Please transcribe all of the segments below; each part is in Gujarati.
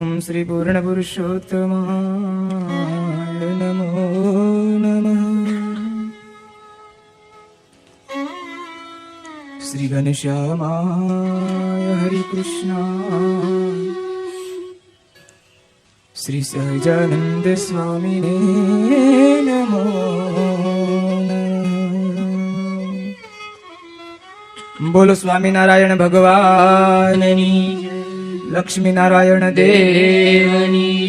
શ્રી પૂર્ણ પુરુષોત્તમાય નમો નમઃ શ્રી ઘનશ્યામાય હરિ કૃષ્ણ શ્રી સહજાનંદ સ્વામીને નમઃ. બોલો સ્વામિનારાયણ ભગવાનની લક્ષ્મી નારાયણ દેવની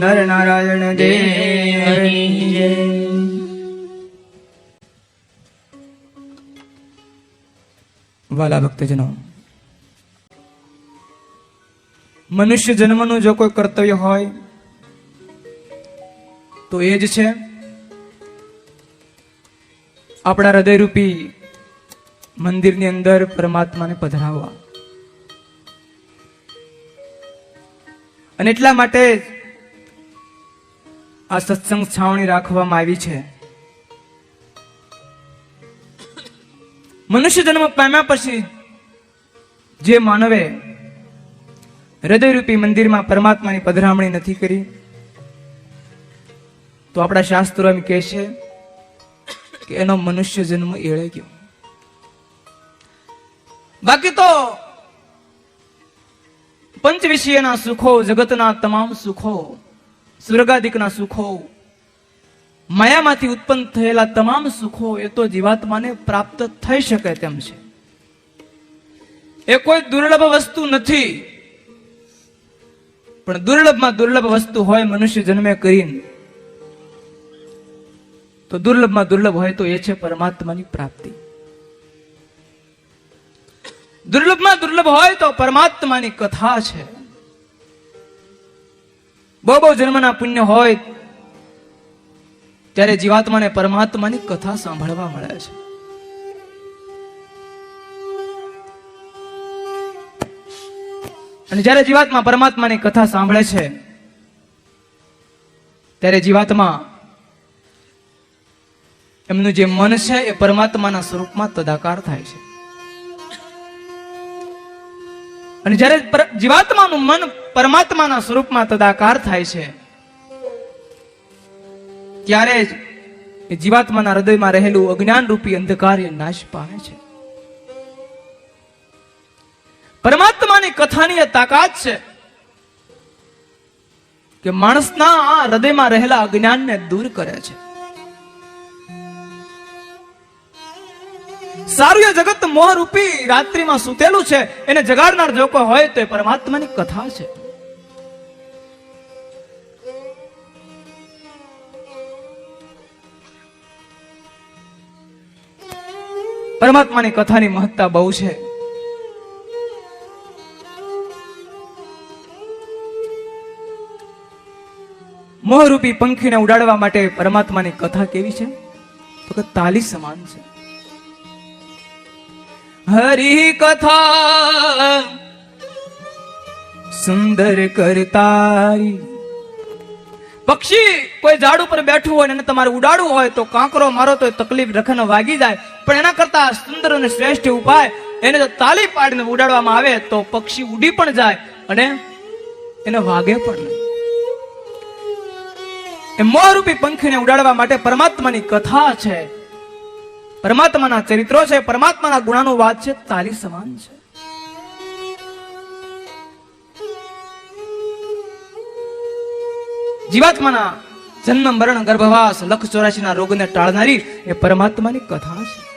નર નારાયણ દેવની વાલા ભક્તજનો મનુષ્ય જન્મનું જો કોઈ કર્તવ્ય હોય તો એ જ છે આપણા હૃદયરૂપી મંદિરની અંદર પરમાત્માને પધરાવવા અને એટલા માટે આ સત્સંગ છાવણી રાખવામાં આવી છે. મનુષ્ય જન્મ પામ્યા પછી જે માનવે હૃદયરૂપી મંદિરમાં પરમાત્માની પધરામણી નથી કરી, તો આપણા શાસ્ત્રો એમ કહે છે કે એનો મનુષ્ય જન્મ એળે ગયો. બાકી તો પંચ વિષયના સુખો, જગતના તમામ સુખો, સ્વર્ગાદિકના સુખો, માયામાંથી ઉત્પન્ન થયેલા તમામ સુખો એ તો જીવાત્માને પ્રાપ્ત થઈ શકે તેમ છે. એ કોઈ દુર્લભ વસ્તુ નથી. પણ દુર્લભમાં દુર્લભ વસ્તુ હોય મનુષ્ય જન્મે કરીને, તો દુર્લભમાં દુર્લભ હોય તો એ છે પરમાત્માની પ્રાપ્તિ. દુર્લભમાં દુર્લભ હોય તો પરમાત્માની કથા છે. બહુ બહુ જન્મના પુણ્ય હોય ત્યારે જીવાત્માને પરમાત્માની કથા સાંભળવા મળે છે. અને જ્યારે જીવાત્મા પરમાત્માની કથા સાંભળે છે, ત્યારે જીવાત્મા એમનું જે મન છે એ પરમાત્માના સ્વરૂપમાં તદાકાર થાય છે. અને જ્યારે જીવાત્માનું મન પરમાત્માના સ્વરૂપમાં તદાકાર થાય છે, ત્યારે જ જીવાત્માના હૃદયમાં રહેલું અજ્ઞાન રૂપી અંધકાર એ નાશ પામે છે. પરમાત્માની કથાની તાકાત છે કે માણસના આ હૃદયમાં રહેલા અજ્ઞાનને દૂર કરે છે. સારું એ જગત મોહરૂપી રાત્રિમાં સૂતેલું છે, એને જગાડનાર જો હોય તો એ પરમાત્માની કથા છે. પરમાત્માની કથાની મહત્તા બહુ છે. મોહરૂપી પંખીને ઉડાડવા માટે પરમાત્માની કથા કેવી છે? તો કે તાલી સમાન છે. હરી કથા સુંદર કરતારી. પક્ષી કોઈ ઝાડ ઉપર બેઠું હોય અને તમારે ઉડાડવું હોય તો કાંકરો મારો તો તકલીફ રખનો વાગી જાય. પણ એના કરતા સુંદર અને શ્રેષ્ઠ ઉપાય એને જો તાલી પાડીને ઉડાડવામાં આવે તો પક્ષી ઉડી પણ જાય અને એને વાગે પણ એ મોરૂપી પંખીને ઉડાડવા માટે પરમાત્માની કથા છે. પરમાત્માના ચરિત્રો છે, પરમાત્માના ગુણાનો વાત છે, તાલી સમાન છે. જીવાત્માના જન્મ, મરણ, ગર્ભવાસ, લખ ચોરાશી રોગને ટાળનારી એ પરમાત્માની કથા છે.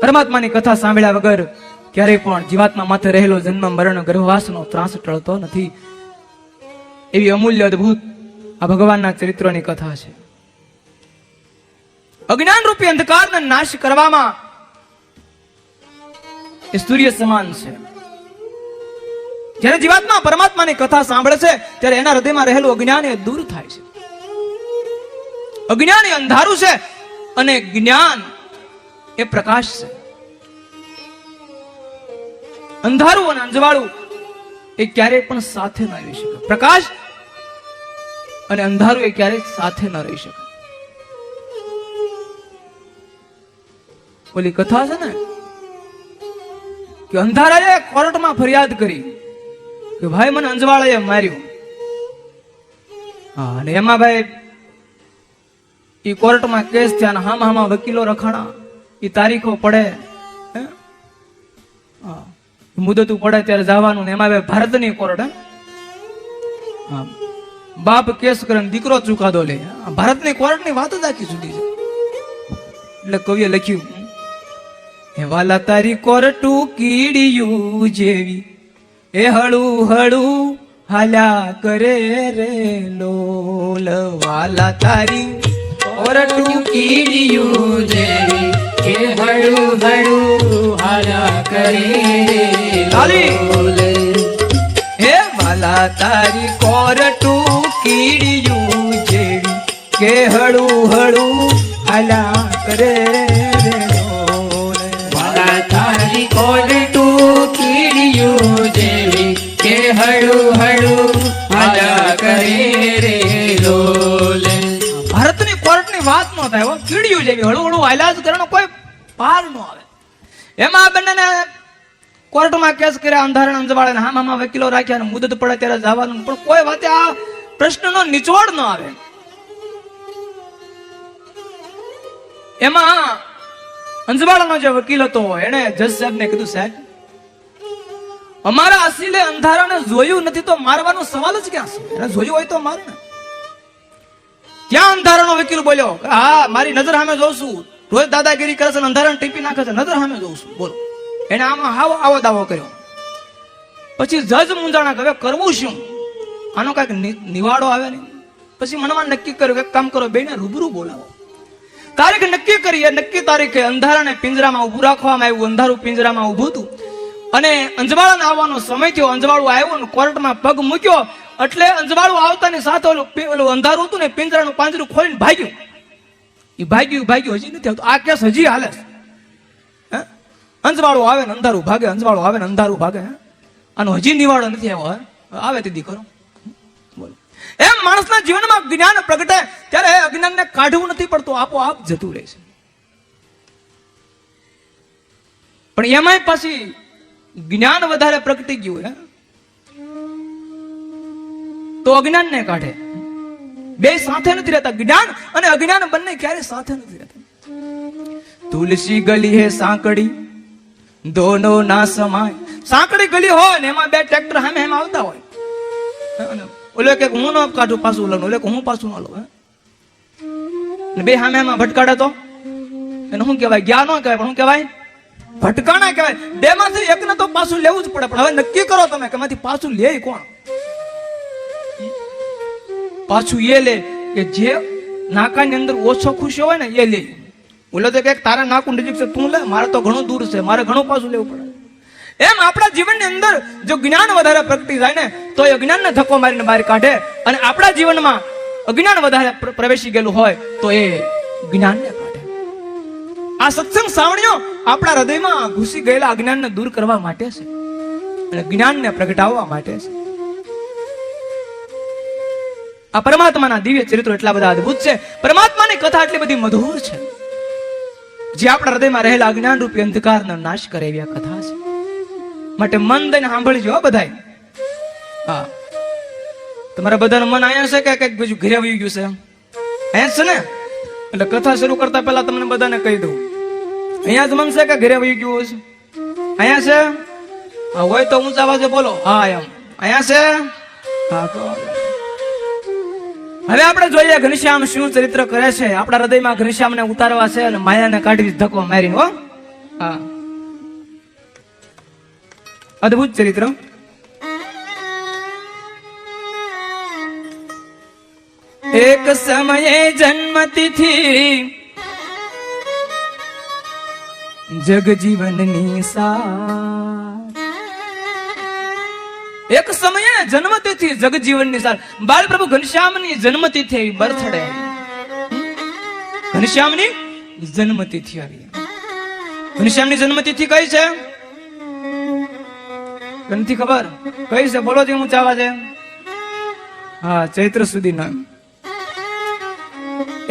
પરમાત્માની કથા સાંભળ્યા વગર ક્યારેય પણ જીવાત્મા માથે રહેલો જન્મ, મરણ, ગર્ભવાસનો ત્રાસ ટળતો નથી. એવી અમૂલ્ય અદ્ભુત આ ભગવાનના ચરિત્રોની કથા છે. અજ્ઞાન રૂપી અંધકારનો નાશ કરવામાં એ સૂર્ય સમાન છે. જ્યારે જીવાત્મા પરમાત્માની કથા સાંભળે છે, ત્યારે એના હૃદયમાં રહેલું અજ્ઞાન એ દૂર થાય છે. અજ્ઞાન એ અંધારું છે અને જ્ઞાન એ પ્રકાશ છે. અંધારું અને અંજવાળું એ ક્યારેય પણ સાથે ન આવી શકે. પ્રકાશ અને અંધારું એ ક્યારેય સાથે ન રહી શકે. ઓલી કથા છે ને, કે અંધારાએ કોર્ટમાં ફરિયાદ કરી કે ભાઈ મને અંજવાળાએ માર્યું. હા, અને એમાં ભાઈ એ કોર્ટમાં કેસ થયા હામ હામાં વકીલો રખાણા એ તારીખો પડે મુદતું પડે ત્યારે જવાનું ને એમાં ભાઈ ભારતની કોર્ટ હા. બાપ કેસ કરે દીકરો ચુકાદો લે. ભારતની કોર્ટની વાત જ આખી સુધી છે. એટલે કવિએ લખ્યું હે વાલા તારી કોર્ટું કીડિયું જેવી એ હળું હળું હાલ્યા કરે રે લોલ વાલા તારી કોર્ટું કીડિયું જેવી એ હળું હળું હાલા કરે તાલી. હે વાલા તારી કોરટું કીડિયું જેવી કે હળું હળું હલા કરે રે ડોલ. વાલા તારી કોડટું કીડિયું જેવી કે હળું હળું હાલા કરે રે લોલ ભારતની કોર્ટની વાત ન થાય. કીડિયું જેવી હળું હળું હાલ્યા જ કરવાનો કોઈ પાર ન આવે એમાં બંનેને કોર્ટમાં કેસ કર્યા અંધારણ અંજવાળે હામામાં વકીલો રાખ્યા ને મુદત પડે ત્યારે જવાનું પણ કોઈ વાતે આ પ્રશ્નનો નિચોડ ન આવે. એમાં અંજવાળાનો જે વકીલ હતો એને જજ સાહેબને કીધું, સાહેબ, અમારા અસીલે અંધારાને જોયું નથી તો મારવાનો સવાલ જ ક્યાં છે? એને જોયું હોય તો માર ને. ક્યાં અંધારાનો વકીલ બોલ્યો? હા, મારી નજર સામે જોઉં રોજ દાદાગીરી કરે છે અંધારાને ટીપી નાખે છે. નજર સામે જોઉં છું. બોલો. એને આમાં આવો આવો દાવો કર્યો. પછી જજ મૂંઝાણા હવે કરવું શું? આનો કાંઈક નિવાડો આવે નહીં પછી મનમાં નક્કી કર્યું એક કામ કરો, બેને રૂબરૂ બોલાવો. તારીખ નક્કી કરીએ નક્કી તારીખે અંધારાને પિંજરામાં ઊભું રાખવામાં આવ્યું, અંધારું પિંજરામાં ઊભું હતું. અને અંજવાળાને આવવાનો સમય થયો, અંજવાળું આવ્યું ને કોર્ટમાં પગ મૂક્યો. એટલે અંજવાળું આવતાની સાથે ઓલું અંધારું હતું ને પિંજરાનું પાંજરું ખોલીને ભાગ્યું. એ ભાગ્યું ભાગ્યું, હજી નથી આવતું. આ કેસ હજી હાલે? અંજવાળું આવે ને અંધારું ભાગે, અંજવાળું આવે ને અંધારું ભાગે આનો હજી નિવાડો નથી આવ્યો આવે તે દી કરો બોલો એમ માણસના જીવનમાં જ્ઞાન પ્રગટે ત્યારે અજ્ઞાનને કાઢવું નથી પડતું, આપોઆપ જતું રહે છે. પણ એમાંય પાછી જ્ઞાન વધારે પ્રગટી ગયું, હે. તો અજ્ઞાનને કાઢે. બે સાથે નથી રહેતા જ્ઞાન અને અજ્ઞાન બંને ક્યારે સાથે નથી રહેતા. તુલસી ગલી હે સાંકડી, દોનો ના સમાય. સાંકડી ગલી હોય ને એમાં બે ટ્રેક્ટર સામે સામે આવતા હોય. ઓલો કે હું ન કાઢું પાછું લગ્ન ઓલે હું પાછું ન લઉં બે સામે એમાં ભટકાડે તો? એને શું કહેવાય? જ્ઞાન ન કહેવાય, પણ શું કહેવાય? ભટકાણા કહેવાય. બે માંથી એકને તો પાછું લેવું જ પડે, પણ હવે નક્કી કરો તમે કે એમાંથી પાછું લે કોણ? પાછું એ લે કે જે નાકાની અંદર ઓછો ખુશ હોય ને એ લે. ઓલો તો કે તારા નાકું નજીક છે, તું લે, મારે તો ઘણું દૂર છે, મારે ઘણું પાછું લેવું પડે. એમ આપણા જીવનની અંદર જો જ્ઞાન વધારે પ્રગટી થાય ને, તો એ અજ્ઞાનને ધક્કો મારીને બહાર કાઢે. અને આપણા જીવનમાં અજ્ઞાન વધારે પ્રવેશી ગયેલું હોય, તો એ જ્ઞાનને કાઢે. આ સત્સંગ સાવણીઓ આપણા હૃદયમાં ઘૂસી ગયેલા અજ્ઞાનને દૂર કરવા માટે છે. અને જ્ઞાનને પ્રગટાવવા માટે છે. આ પરમાત્માના દિવ્ય ચરિત્રો એટલા બધા અદ્ભુત છે. પરમાત્માની કથા એટલી બધી મધુર છે. જે આપણા હૃદયમાં રહેલા અજ્ઞાન રૂપી અંધકારનો નાશ કરે એવી આ કથા છે. માટે મન દઈને સાંભળજો હો બધાય. હા. તમારા બધાનું મન અહીંયા છે કે કંઈક બીજું ઘરે આવી ગયું છે? અહીંયા છે ને? એટલે કથા શરૂ કરતા પહેલા તમને બધાને કહી દઉં. અહીંયા જ મન છે કે ઘરે આવી ગયું છે? અહીંયા છે? હા, હોય તો ઊંચા અવાજે બોલો. હા, એમ. અહીંયા છે? હા, તો હવે આપણે જોઈએ ઘનશ્યામ શું ચરિત્ર કરે છે. આપણા હૃદયમાં ઘનશ્યામને ઉતારવા છે અને માયાને કાઢવી ધક્કો મારી હો. હા. અદ્ભુત ચરિત્ર એક સમયે જન્મતિથી જગજીવનની સાર એક સમયે જન્મતિથિ જગજીવનની સાર બાળપ્રભુ ઘનશ્યામની જન્મતિથિ આવી બર્થડે ઘનશ્યામની જન્મતિથિ આવી ઘનશ્યામની જન્મતિથિ કઈ છે નથી ખબર? કઈ છે? બોલો જે હું ચાવા છે હા, ચૈત્ર સુધી ના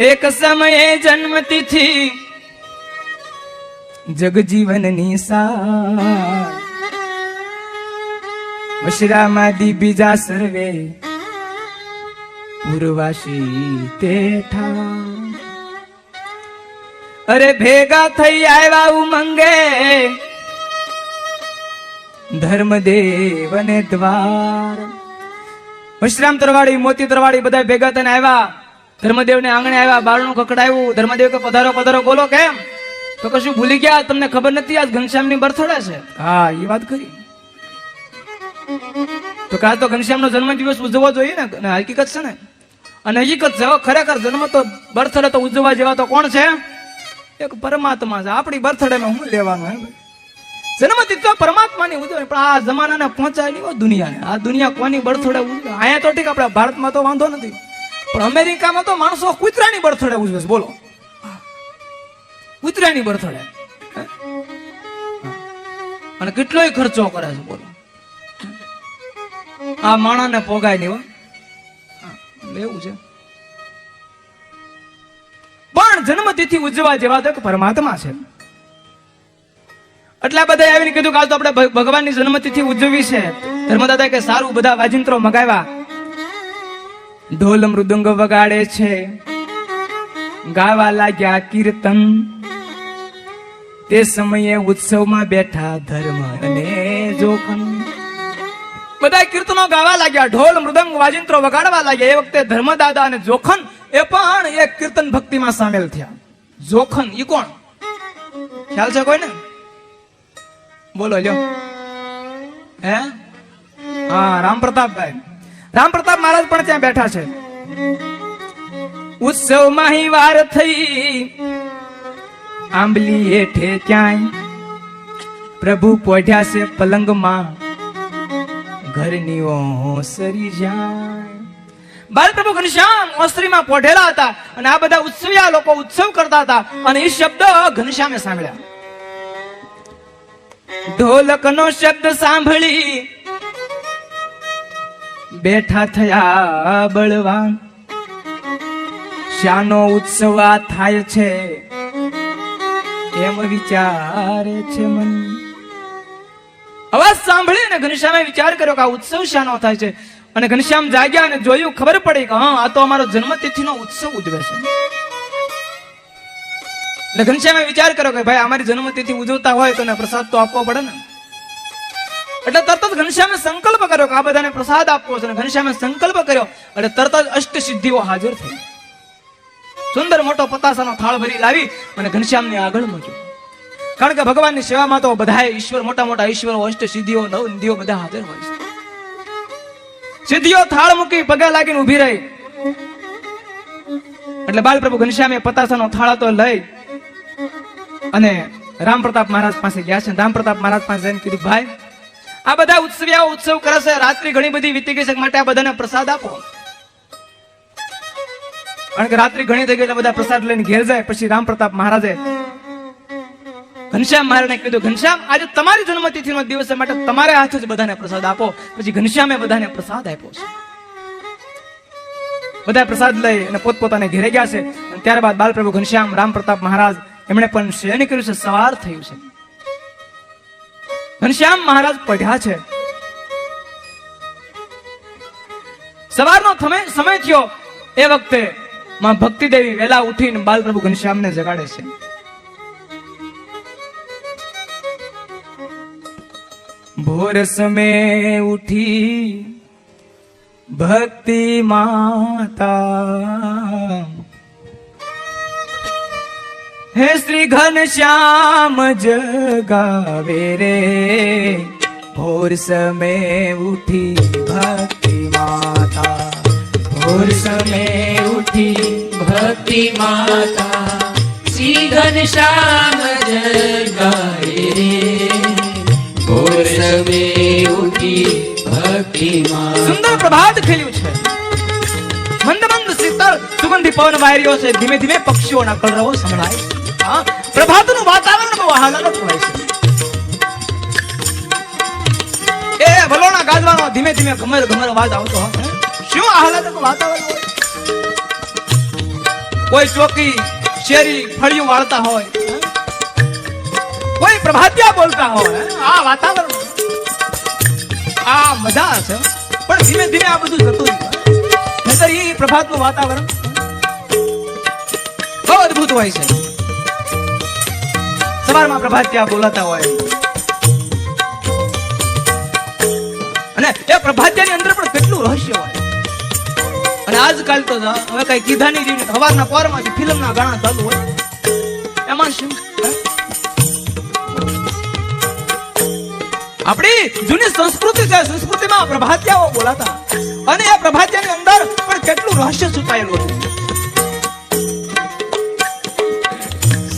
એક સમયે જન્મતિથિ જગજીવનની સાર. વશરામાદી બીજા સર્વે પૂર્વાસી તેઠા. અરે ભેગા થઈ આવ્યા ઉમંગે ધર્મદેવ ને દ્વાર. વિશ્રામ તરવાડી મોતી તરવાડી બધા ભેગા થઈને આવ્યા. ધર્મદેવ ને આંગણે આવ્યા, બારણું કકડાયું ધર્મદેવ કે, પધારો પધારો, બોલો, કેમ? તો કશું ભૂલી ગયા? તમને ખબર નથી આજ ઘનશ્યામની બર્થડે છે? હા એ વાત કરી તો કાલ તો ઘનશ્યામ નો જન્મ દિવસ ઉજવવો જોઈએ ને હકીકત છે ને? અને હકીકત છે ખરેખર જન્મ તો, બર્થડે તો ઉજવવા જેવા તો કોણ છે? એક પરમાત્મા છે. આપણી બર્થડે માં શું લેવાનું હે ભાઈ? જન્મતિથિ પરમાત્માની ઉજવણી, પણ આ જમાનાને પહોંચાય નહીં દુનિયાને. આ દુનિયા કોની બળથોડે ઉજવે? અહીંયા તો ઠીક, આપણા ભારતમાં તો વાંધો નથી. પણ અમેરિકામાં તો માણસો કૂતરાની બળથોડે ઉજવે છે, બોલો. કૂતરાની બળથોડે. અને કેટલોય ખર્ચો કરે છે, બોલો. આ માણાને પોગાય નહીં એવું છે. પણ જન્મતિથિ ઉજવા જેવા તો પરમાત્મા છે. એટલા બધા આવીને કીધું કાલ તો આપણે ભગવાનની જન્મતિથિ ઉજવી છે. ધર્મદાદા કે સારું, બધા વાજિંત્રો મગાવ્યા. ઢોલ મૃદંગ વગાડે છે. ગાવા લાગ્યા કીર્તન. તે સમયે ઉત્સવમાં બેઠા ધર્મ અને જોખમ. બધા કીર્તનો ગાવા લાગ્યા, ઢોલ મૃદંગ વાજિંત્રો વગાડવા લાગ્યા. એ વખતે ધર્મદાદા અને જોખન એ પણ એક કીર્તન ભક્તિમાં સામેલ થયા. જોખન ઈ કોણ? ખ્યાલ છે કોઈને? બોલો, લ્યો. હે? હા, રામ પ્રતાપભાઈ. રામ પ્રતાપ મહારાજ પણ ત્યાં બેઠા છે. ઉત્સવ માહી વાર થઈ. આંબલી હેઠે ક્યાંય પ્રભુ પોઢ્યા છે પલંગમાં. ઘરની ઓસરી જાય. બાલ પ્રભુ ઘનશ્યામ ઓસરીમાં પોઢેલા હતા અને આ બધા ઉત્સવિયા લોકો ઉત્સવ કરતા હતા અને એ શબ્દ ઘનશ્યામે સાંભળ્યા. ઢોલકનો શબ્દ સાંભળી બેઠા થયા બળવાન. શાનો ઉત્સવ આ થાય છે એમ વિચારે છે મન. અવાજ સાંભળીને ઘનશ્યામે વિચાર કર્યો કે આ ઉત્સવ શાનો થાય છે. અને ઘનશ્યામ જાગ્યા અને જોયું, ખબર પડી કે, હા, આ તો અમારો જન્મતિથિનો ઉત્સવ ઉજવે છે. એટલે ઘનશ્યામે વિચાર કર્યો કે ભાઈ અમારી જન્મતિથિ ઉજવતા હોય તો પ્રસાદ તો આપવો પડે ને. એટલે તરત જ ઘનશ્યામે સંકલ્પ કર્યો કે આ બધાને પ્રસાદ આપવો છે. ઘનશ્યામે સંકલ્પ કર્યો એટલે તરત જ અષ્ટ સિદ્ધિઓ હાજર થઈ. સુંદર મોટો પતાસાનો થાળ ભરી લાવી અને ઘનશ્યામને આગળ મૂક્યો. કારણ કે ભગવાનની સેવામાં તો બધા ઈશ્વર, મોટા મોટા ઈશ્વરો અષ્ટ સિદ્ધિઓ નવ નિધિઓ બધા હાજર હોય છે. સિદ્ધિઓ થાળ મૂકી પગે લાગીને ઊભી રહી. એટલે બાલપ્રભુ ઘનશ્યામે પતાસાનો થાળ તો લઈ અને રામ પ્રતાપ મહારાજ પાસે ગયા છે. રામ પ્રતાપ મહારાજ પાસે જઈને કીધું, ભાઈ, આ બધા ઉત્સવિયાઓ ઉત્સવ કરે છે રાત્રિ ઘણી બધી વીતી ગઈ છે. માટે આ બધાને પ્રસાદ આપો. કારણ કે રાત્રિ ઘણી થઈ ગઈ બધા પ્રસાદ લઈને ઘેર જાય. પછી રામ પ્રતાપ મહારાજે ઘનશ્યામ મહારાજને કીધું, ઘનશ્યામ, આજે તમારી જન્મતિથિનો દિવસ માટે તમારે હાથે જ બધાને પ્રસાદ આપો. પછી ઘનશ્યામે બધાને પ્રસાદ આપ્યો છે. બધા પ્રસાદ લઈ અને પોતપોતાને ઘેરે ગયા છે. ત્યારબાદ બાલપ્રભુ ઘનશ્યામ, રામ પ્રતાપ મહારાજ એમણે પણ શયન કર્યું છે? સવાર થયું છે. ઘનશ્યામ મહારાજ પઢ્યા છે. સવારનો સમય થયો. એ વખતે માં ભક્તિ દેવી વેલા ઉઠીને બાલપ્રભુ ઘનશ્યામને જગાડે છે. ભોર સમય ઉઠી ભક્તિ માતા હે શ્રી ઘનશ્યામ જગાવે રે. ભોર સમે ઉઠી ભક્તિ માતા. ભોર સમે ઉઠી ભક્તિ માતા. શ્રી ઘનશ્યામ જગાવે રે. ભોર સમે ઉઠી ભક્તિ માતા. સુંદર પ્રભાત ખેલ્યું છે. મંદ મંદ શીતળ સુગંધી પવન વાયર્યો છે. ધીમે ધીમે પક્ષીઓના કલરવો સંભળાય. પ્રભાતનું વાતાવરણ બહુ આહલાદક હોય છે. એ ભલોના ગાજવાનો ધીમે ધીમે ગમર ગમર અવાજ આવતો હોય શું આહલાદક વાતાવરણ કોઈ ચોકી, શેરી, ફળિયું વાળતા હોય કોઈ પ્રભાતિયા બોલતા હોય આ વાતાવરણ આ મજા છે. પણ ધીમે ધીમે આ બધું જતું નહીતર ઈ પ્રભાતનું વાતાવરણ બહુ અદભુત હોય છે. સવારમાં પ્રભાત ત્યાં બોલાતા હોય. અને એ પ્રભાત્યાની અંદર પણ કેટલું રહસ્ય હોય. અને આજકાલ તો હવે કઈ કીધા નહીં રહ્યું સવારના પોરમાંથી ફિલ્મના ગાણા ચાલુ હોય. એમાં શું? આપણી જૂની સંસ્કૃતિ છે, સંસ્કૃતિમાં પ્રભાત્યાઓ બોલાતા. અને એ પ્રભાત્યાની અંદર પણ કેટલું રહસ્ય છુપાયેલું હતું.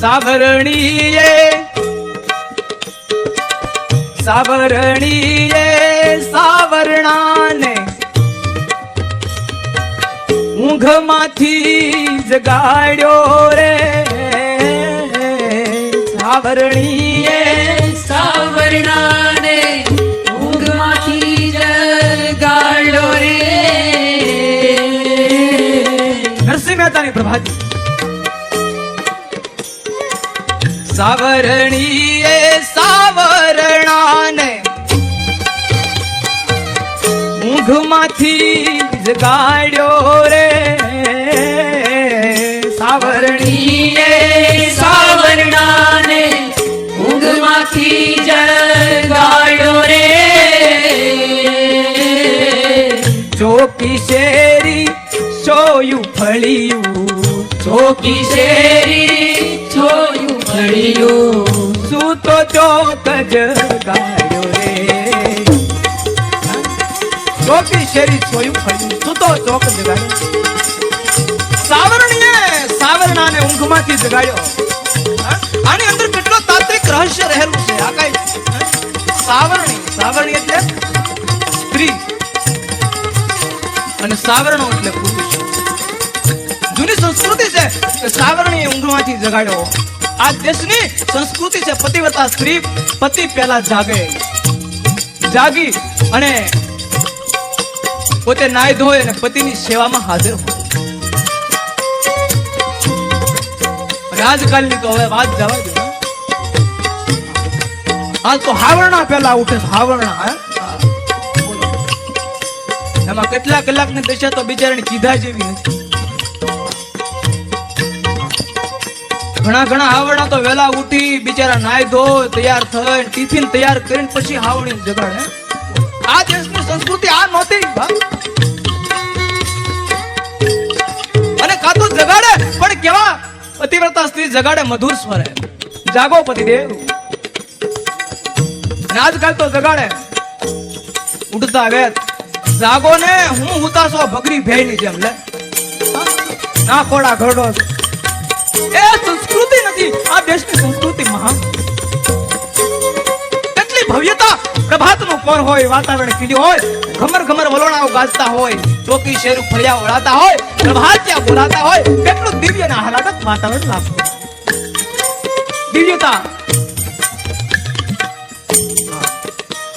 સાવરણીએ સાવરણીએ સાવરણાને ઊંઘમાંથી જગાડ્યો રે. સાવરણીએ સાવરણાને ઊંઘમાંથી જગાડ્યો રે. નરસિંહ મહેતાની પ્રભાતી સાવરણીએ સાવરણાને ઊંઘમાંથી જગાડ્યો રે. સાવરણીએ સાવરણાને ઊંઘમાંથી જગાડો રે. ચોકી શેરી સોયું ફળિયું. ચોકી શેરી તો ચોક જગાડ્યો રે? ચોકી શેરી સોયું ફળ્યું, શું ચોક જગાડ્યો સાવરણીએ સાવરણાને ઊંઘમાંથી જગાડ્યો આની અંદર કેટલો તાત્વિક રહસ્ય રહેલું છે? આ કઈ? સાવરણી. સાવરણી એટલે સ્ત્રી. અને સાવરણો એટલે પુરુષ. જૂની સંસ્કૃતિ છે કે સાવરણીએ ઊંઘમાંથી જગાડ્યો આ દેશની સંસ્કૃતિ છે. પતિવ્રતા સ્ત્રી પતિ પહેલા જાગે. જાગી અને પોતે નાય ધોય અને પતિની સેવામાં હાજર હોય. રાજકાલની તો હવે વાત જવા દો. હાલ તો હાવરણા પેલા ઉઠે હાવરણા. એમાં કેટલા કલાકની દશા તો બિચારાની કીધા જેવી નથી. ઘણા ઘણા હાવડા તો વેલા ઉઠી બિચારા નાય ધો તૈયાર થઈ, ટિફિન તૈયાર કરીને પછી હાવડી જગાડે આ દેશની સંસ્કૃતિ આ નહોતી. અને કાતો જગાડે, પણ કેવા પતિવ્રતા સ્ત્રી જગાડે મધુર સ્વરે. જાગો પતિદેવ. દેવ આજકાલ તો જગાડે. ઉડતા વેત. જાગો ને હું ઉતાસો ભગરી ભેની જેમ, લે. ના ખોડા ઘરડો એ સંસ્કૃતિ નથી, આ દેશની સંસ્કૃતિ મહાન. કેટલી ભવ્યતા પ્રભાતનું પર હોય, વાતાવરણ ખીલ્યું હોય, ઘમર ઘમર વલોણાઓ ગાજતા હોય, ચોકી શેર ફળિયા વળાતા હોય પ્રભાત્યા બોલાતા હોય કેટલું દિવ્ય ના આહલાદક વાતાવરણ લાગતું દિવ્યતા.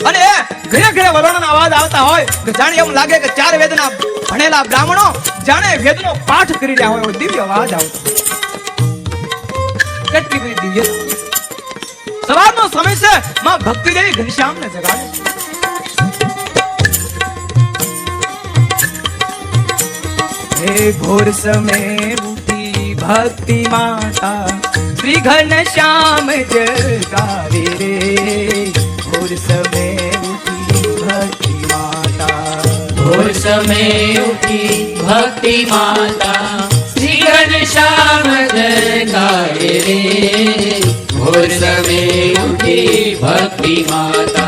અને ઘરે ઘરે વલોણાના અવાજ આવતા હોય, કે જાણે એમ લાગે કે ચાર વેદના ભણેલા બ્રાહ્મણો જાણે વેદનો પાઠ કરી રહ્યા હોય દિવ્ય અવાજ આવતો. કેટલી બધી દિવ્યતા સવારનો સમય છે, માં ભક્તિ દેવી ઘનશ્યામને જગાડે. હે ભોર સમય ઉઠી ભક્તિ માતા, શ્રી ઘનશ્યામ જગાવે રે. ભોર સમય ઉઠી ભક્તિ માતા. ભોર સમય ઉઠી ભક્તિ માતા. श्याम जयकारि रे भोसमे उ भक्ति माता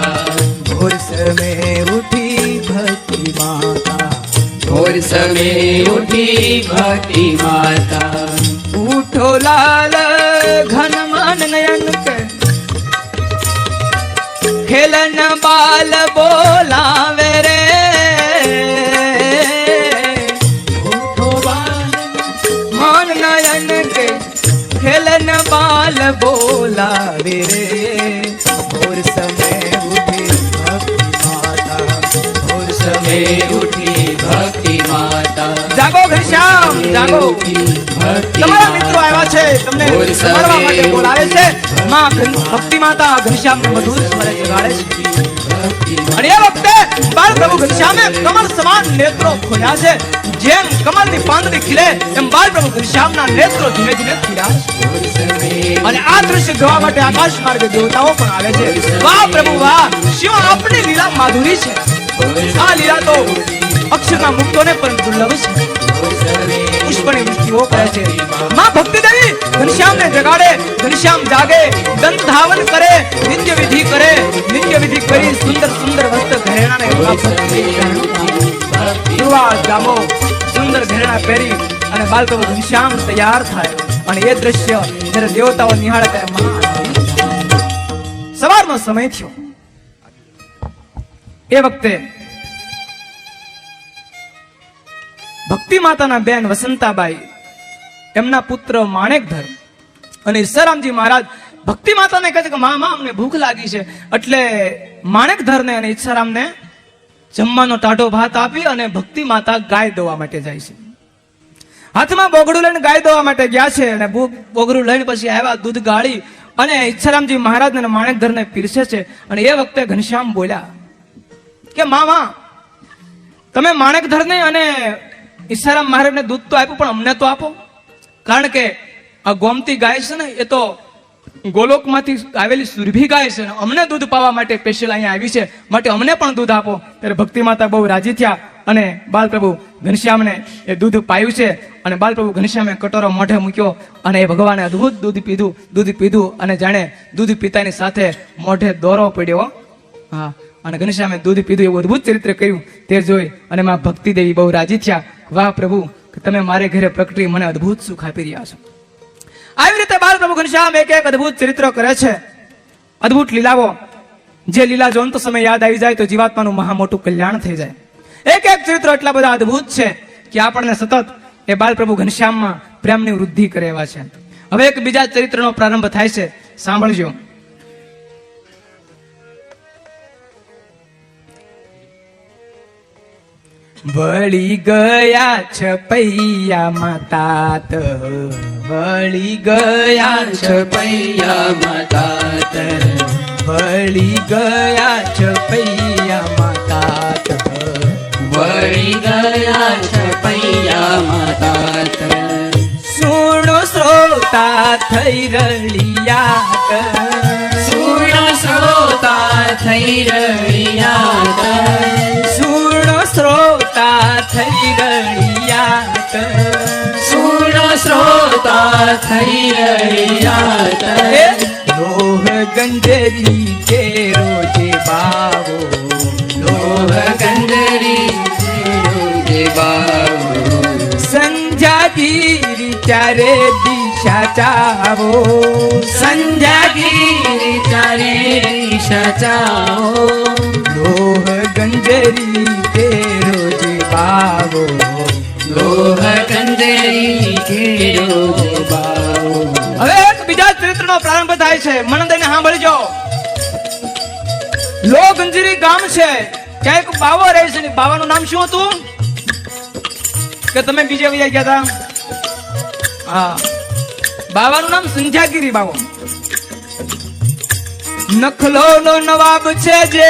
मोसमे उ भक्ति माता मोसमे उ भक्ति माता उठो लाल घन मान नयन के खेलन बाल बोल બોલાવે રે ભોર સમય ઉઠી ભક્તિ માતા ભોર સમય ઉઠી ભક્તિ માતા જાગો ઘનશ્યામ જાગો તમારા મિત્રો આવ્યા છે તમને મળવા માટે બોલાવે છે. માં ભક્તિ માતા ઘનશ્યામ મધુર સ્મરે જગાડે છે. અને એ વખતે બાળ પ્રભુ ઘનશ્યામે કમળ સમાન નેત્રો ખોલ્યા છે. જેમ કમળની પાંદડી ખીલે એમ બાળ પ્રભુ ઘનશ્યામના નેત્રો ધીમે ધીમે ખીલ્યા અને આ દ્રશ્ય જોવા માટે આકાશ માર્ગે દેવતાઓ પણ આવે છે. વાહ પ્રભુ વાહ શિવ આપની લીલા માધુરી છે. આ લીલા તો અક્ષરના મુક્તોને પણ દુર્લભ છે. પુષ્પની વૃષ્ટિઓ કરે છે. માં ભક્તિ ઘનશ્યામને જગાડે, ઘનશ્યામ જાગે દંત ધાવન કરે, નિત્ય વિધિ કરે, નિત્ય વિધિ કરી સુંદર સુંદર વસ્ત્ર ઘરેણાને યુવા જામો સુંદર ઘરેણા પહેરી અને બાળકો ઘનશ્યામ તૈયાર થાય. અને એ દ્રશ્ય જ્યારે દેવતાઓ નિહાળે ત્યારે સવારનો સમય થયો. એ વખતે ભક્તિ માતાના બેન વસંતાબાઈ, એમના પુત્ર માણેકધર અને ઈશ્વરામજી મહારાજ ભક્તિ માતાને કહે છે કે મા અમને ભૂખ લાગી છે. એટલે માણેકધરને અને ઈશ્વરામને જમવાનો ટાઢો ભાત આપી અને ભક્તિ માતા ગાય દોવા માટે જાય છે. હાથમાં બોગડું લઈને ગાય દોવા માટે ગયા છે અને બોગડું લઈને પછી આવ્યા, દૂધ ગાળી અને ઈચ્છારામજી મહારાજ અને માણેકધરને પીરસે છે અને એ વખતે ઘનશ્યામ બોલ્યા કે, મામા, તમે માણેકધરને અને ઈશારામ મહારાજને દૂધ તો આપ્યું, પણ અમને તો આપો. કારણ કે આ ગોમતી ગાય છે ને, એ તો ગોલોકમાંથી આવેલી સુરભી ગાય છે ને, અમને દૂધ પાવા માટે સ્પેશિયલ અહીંયા આવી છે. માટે અમને પણ દૂધ આપો. ત્યારે ભક્તિ માતા બહુ રાજી થયા અને બાલપ્રભુ ઘનશ્યામને એ દૂધ પાયું છે અને બાલપ્રભુ ઘનશ્યામે કટોરો મોઢે મૂક્યો અને એ ભગવાને અદ્ભુત દૂધ પીધું દૂધ પીધું અને જાણે દૂધ પીતાની સાથે મોઢે દોરો પડ્યો. હા. અને ઘનશ્યામે દૂધ પીધું, એવું અદ્ભુત ચરિત્ર કર્યું. તે જોઈ અને માં ભક્તિ દેવી બહુ રાજી થયા. વાહ પ્રભુ તમે મારે ઘરે પ્રગટી મને અદ્ભુત સુખ આપી રહ્યા છો. આવી રીતે બાલ પ્રભુ ઘનશ્યામ એક એક અદભુત ચરિત્ર કરે છે. અદભુત લીલાઓ. જે લીલા જોનતો સમય યાદ આવી જાય તો જીવાત્માનું મહા મોટું કલ્યાણ થઈ જાય. એક એક ચરિત્ર એટલા બધા અદભુત છે કે આપણને સતત એ બાલ પ્રભુ ઘનશ્યામમાં પ્રેમની વૃદ્ધિ કરે એવા છે. હવે એક બીજા ચરિત્રનો પ્રારંભ થાય છે. સાંભળજો. વળી ગયા છપૈયા માતા ત વળી ગયા છપૈયા માતા તર વળી ગયા છપૈયા માતા ત વળી ગયા છપૈયા માતા તર સુણો શ્રોતા થઈ રળિયા સુણ શ્રોતા થઈ રહ્યા તર સુણો શ્રોતા થઈ રળિયા સુણ શ્રોતા થઈ રહ્યા તર લોહ ગંજરી કે રોજે બાવો લોહ કંદરી જે બાવો સંજાગીરી ચારે ચાવો સંધ્યાગીરી તારે સચાવો લોહ ગંજરી કે રોજ પાવો લોહ કંદરી કેરો પાવો હવે એક બીજા ચરિત્રનો પ્રારંભ થાય છે. મન દઈને સાંભળજો. લો ગંજરી ગામ છે. ત્યાં એક બાવો રહે છે ને બાવાનું નામ શું હતું? કે તમે બીજે બીજા ગયા હતા? હા. બાવાનું નામ સંધ્યાગીરી બાવો. નખલો નો નવાબ છે જે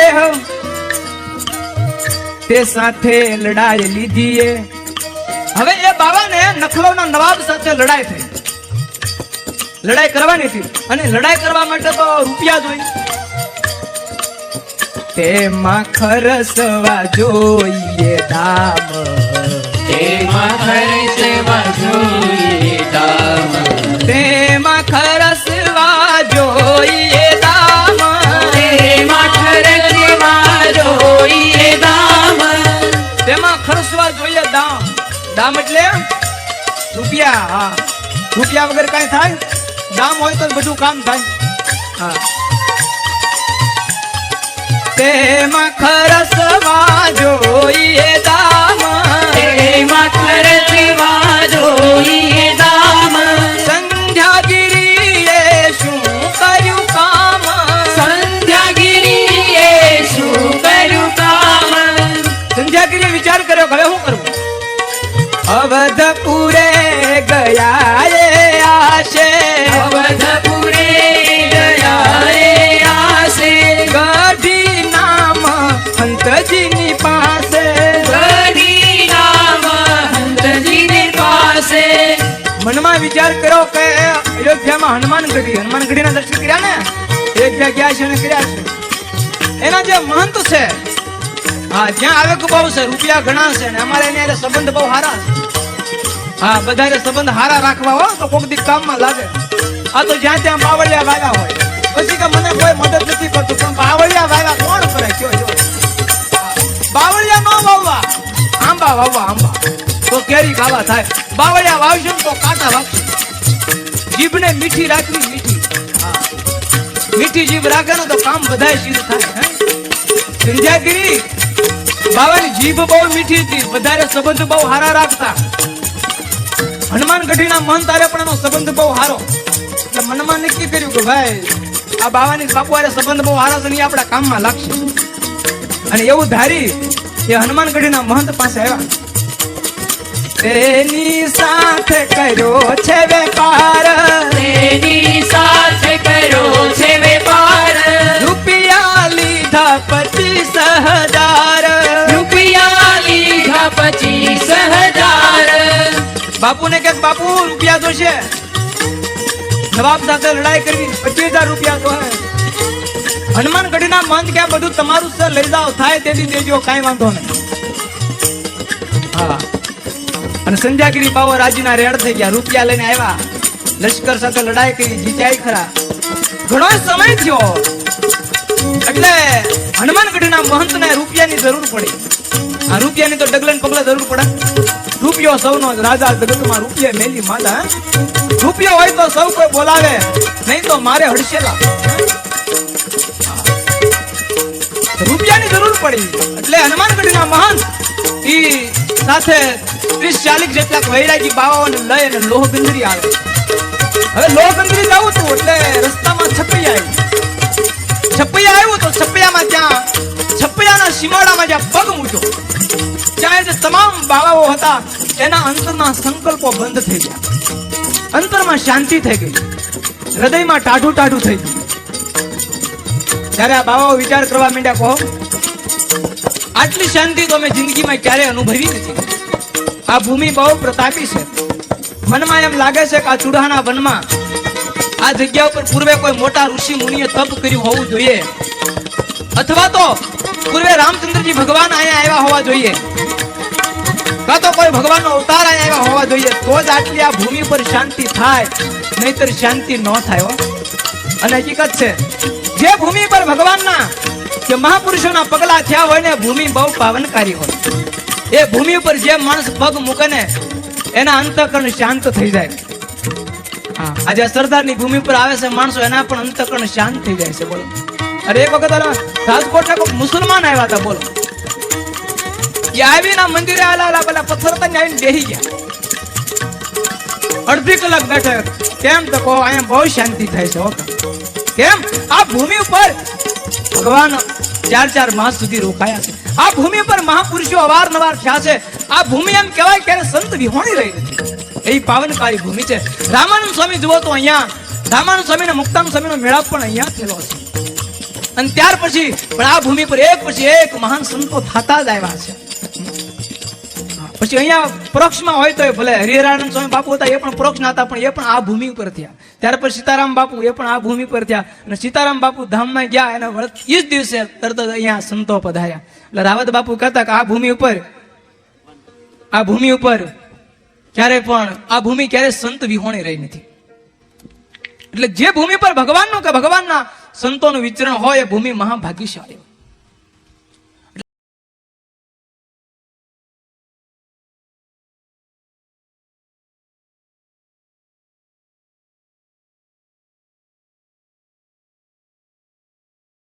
તે સાથે લડાઈ લીધી હવે એ બાવાને નખલો નવાબ સાથે લડાઈ થઈ. લડાઈ કરવાની હતી. અને લડાઈ કરવા માટે તો રૂપિયા જોઈએ તેમાં ખરસવા જોઈએ દામ. તેમાં ખર્ચવા જોઈએ દામ. એટલે રૂપિયા હા. રૂપિયા વગર કાંઈ થાય? દામ હોય તો બધું કામ થાય. હા. તેમાં ખરસવા જોઈએ દામ. અવધપુરે ગયા રે આશે. અવધપુરે ગયા રે આશે. ગઢી નામ હંતજીની પાસે. ગઢી નામ હંતજીની પાસે. મનમાં વિચાર કરો કે અયોધ્યામાં હનુમાન ગઢી હનુમાન ગઢીના દર્શન કર્યા ને? એક જગ્યા છે ને કર્યા છે. એના જે મહંત છે હા જ્યાં આવે બહુ છે. રૂપિયા ઘણા છે ને અમારે એની હારે સંબંધ બહુ સારા છે. હા બધાને સંબંધ હારા રાખવા હો, તો કોક દી કામમાં લાગે. આ તો જ્યાં ત્યાં બાવળિયા વાયા હોય. પછી કે મને કોઈ મદદ નથી કરતું, પણ બાવળિયા વાયા કોણ કરે? કયો જો. બાવળિયા નો વાવવા. આંબા વાવવા, આંબા. તો કેરી ખાવા થાય. બાવળિયા વાવશે તો કાંટા વાગશે જીભને મીઠી રાખવી મીઠી. મીઠી જીભ રાખે ને તો કામ બધાય સિદ્ધ થાય, હે? સંધ્યાગીરી બાવાની જીભ બહુ મીઠી હતી. વધારે સંબંધ બહુ હારા રાખતા. હનુમાન ગઢીના મન તારે પણ એનો સંબંધ બહુ હારો. એટલે મનમાં નક્કી કર્યું કે ભાઈ આ બાવાની બાપુ સંબંધ બહુ હારા છે આપણા કામમાં લાગશે. અને એવું ધારી એ હનુમાન ગઢીના મહંત પાસે આવ્યા. તેની સાથે કર્યો છે વેપાર. તેની સાથે કર્યો છે વેપાર. રૂપિયા લીધા પચીસ હજાર બાપુને કે બાપુ, રૂપિયા છે નવાબ સાથે લડાઈ કરવી, પચીસ હજાર રૂપિયા તો હે. હનુમાન ગઢીના કે બધું તમારું સર લઈ જાઓ, થાય તેથી દેજો, કાંઈ વાંધો નહીં. હા. અને સંધ્યાગીરી બાબા રાજીના રેડ થઈ ગયા, રૂપિયા લઈને આવ્યા. લશ્કર સાથે લડાઈ કરી જીત્યા ખરા. ઘણો સમય થયો. એટલે હનુમાનગઢના મહંતને રૂપિયાની જરૂર પડી. આ રૂપિયાની તો ડગલે પગલા જરૂર પડે. રૂપિયો સૌનો રાજા જગતમાં રૂપિયા મેલી માલા રૂપિયો હોય તો સૌ કોઈ બોલાવે, નહીં તો મારે હડશેલા રૂપિયાની જરૂર પડી. એટલે હનુમાનગઢના મહાન, ઈ સાથે ત્રીસ ચાલીસ જેટલા વૈરાગી બાવાઓને લઈ અને લોહગંદરી આવે. હવે લોહગંદરી જવું હતું એટલે રસ્તામાં છપી આવી. છપૈયા આવ્યું તો છપૈયામાં ત્યાં, છપૈયાના સીમાડામાં જ્યાં પગ મૂક્યો, ત્યાં જે તમામ બાવાઓ હતા, એના અંતરના સંકલ્પો બંધ થઈ ગયા. અંતરમાં શાંતિ થઈ ગઈ. હૃદયમાં ટાઢું ટાઢું થઈ ગયું. ત્યારે આ બાવાઓ વિચાર કરવા માંડ્યા, કહો, આટલી શાંતિ તો મેં જિંદગીમાં ક્યારેય અનુભવી નથી. આ ભૂમિ બહુ પ્રતાપી છે. મનમાં એમ લાગે છે કે આ ચૂડાના વનમાં આ જગ્યા ઉપર પૂર્વે કોઈ મોટા ઋષિ મુનિએ તપ કર્યું હોવું જોઈએ. અથવા તો પૂર્વે રામચંદ્રજી ભગવાન અહીંયા આવ્યા હોવા જોઈએ. કાં તો કોઈ ભગવાનનો અવતાર અહીંયા આવ્યા હોવા જોઈએ, તો જ આટલી આ ભૂમિ પર શાંતિ થાય, નહીતર શાંતિ ન થાય અને હકીકત છે, જે ભૂમિ પર ભગવાનના કે મહાપુરુષોના પગલા થયા હોય ને ભૂમિ બહુ પાવનકારી હોય. એ ભૂમિ ઉપર જે માણસ પગ મૂકે ને, એના અંતકરણ શાંત થઈ જાય. આજે સરદારની ભૂમિ પર આવે છે માણસો, એના પણ અંતકરણ શાંત થઈ જાય છે, બોલો. અરે, એક વખત રાજકોટના કોઈ મુસલમાન આવ્યા હતા, બોલો. એ આવીને મંદિરે આલા પેલા પથ્થર તને આવીને બેસી ગયા. અડધી કલાક બેઠા. કેમ તો કહો, અહીંયા બહુ શાંતિ થાય છે ઓકે કેમ? આ ભૂમિ ઉપર ભગવાન ચાર ચાર માસ સુધી રોકાયા છે. આ ભૂમિ પર મહાપુરુષો અવારનવાર થયા છે. આ ભૂમિ એમ કહેવાય ક્યારે સંત વિહોણી રહી નથી. એ પાવનકારી ભૂમિ છે. રામાનંદ સ્વામી જુઓ તો અહીંયા, રામાનંદ સ્વામી ને મુક્તાન સ્વામી નો મેળાપ પણ અહીંયા થયેલો છે. અને ત્યાર પછી, પણ આ ભૂમિ પર એક પછી એક મહાન સંતો થતા જ આવ્યા છે. પછી અહીંયા પરોક્ષમાં હોય તો ભલે હરિહરાનંદ સ્વામી બાપુ હતા, એ પણ પરોક્ષ ના હતા, પણ એ પણ આ ભૂમિ ઉપર થયા. ત્યાર પછી સીતારામ બાપુ, એ પણ આ ભૂમિ પર થયા. અને સીતારામ બાપુ ધામમાં ગયા, એના વળત એ જ દિવસે તરત અહીંયા સંતો પધાર્યા. એટલે રાવત બાપુ કહેતા કે આ ભૂમિ ઉપર, આ ભૂમિ ઉપર ક્યારે પણ આ ભૂમિ ક્યારે સંત વિહોણી રહી નથી એટલે જે ભૂમિ પર ભગવાનનું કે ભગવાનના સંતોનું વિચરણ હોય, એ ભૂમિ મહાભાગ્યશાળી.